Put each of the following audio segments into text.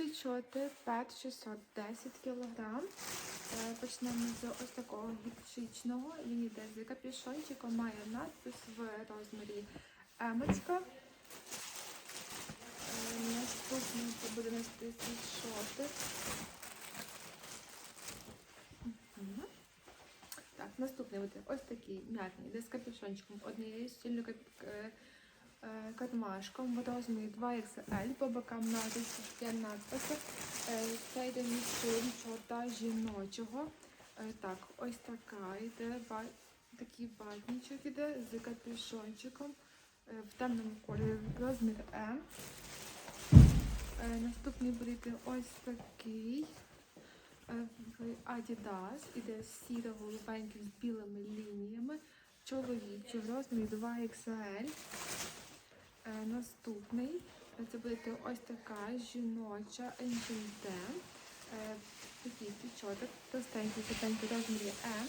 свічоти PET 610 кг. Почнемо з ось такого гіпшичного. Він йде з капюшончиком, має надпис в розмірі емочка. Е, Наступний це буде нести світшоти. Мгм. Так, наступний буде ось такий м'ятний, йде з капюшончиком, однією стільною кап- е, е, кармашком в розмірі 2XL, по бокам надписи є надписи. Е, Це йде чоловічого та жіночого. Е, Так, ось така йде такий ватничок іде з капюшончиком е, в темному кольорі розмір М. Е, Наступний буде ось такий. Е, Adidas іде сіро-голубенький з білими лініями. Чоловічий в розмірі 2XL. Е, Наступний це буде ось така жіноча H&M. Е, Такий свічоток, простенький, тепленький розмірі М.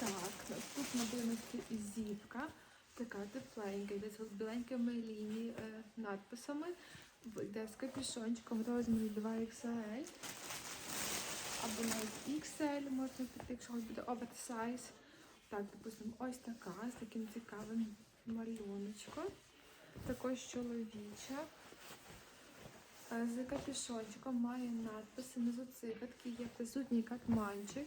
Так, наступна буде нести зіпка. Така тепленька, йде з біленькими лінії е, надписами. Йде з капюшончиком в розмірі 2XL. Або навіть XL можна піти, якщо буде оверсайз. Так, допустимо, ось така з таким цікавим малюночком. Також чоловіча. Е, З капюшончиком має надписи внизу циферки, є присутній катманчик.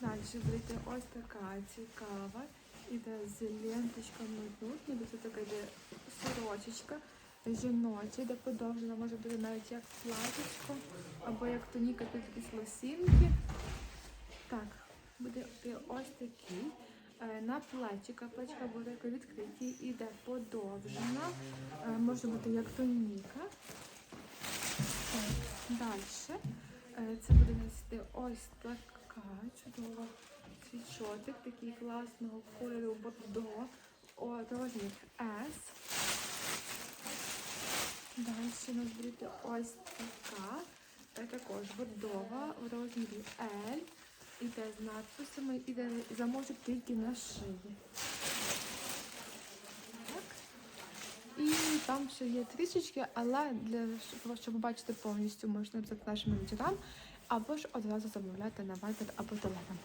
Далі буде ось така цікава. Іде з ленточками тут, ніби це така йде сорочечка жіноча, де подовжена, може бути навіть як платічко, або як тоніка тут якісь лосінки. Так, буде ось такий. Е, На плечика, плечика буде відкриті, іде подовжена, е, може бути як тоніка. Далі це буде нести ось така чудова свічотик, такий класного кольору бордо, розмір S. Далі у нас буде ось така, е, також бордова в розмірі L. Іде з надписами, іде замочок тільки на шиї. Так. І там ще є трішечки, але для щоб бачити повністю, можна написати нашим менеджерам, або ж одразу замовляти на Viber або Telegram.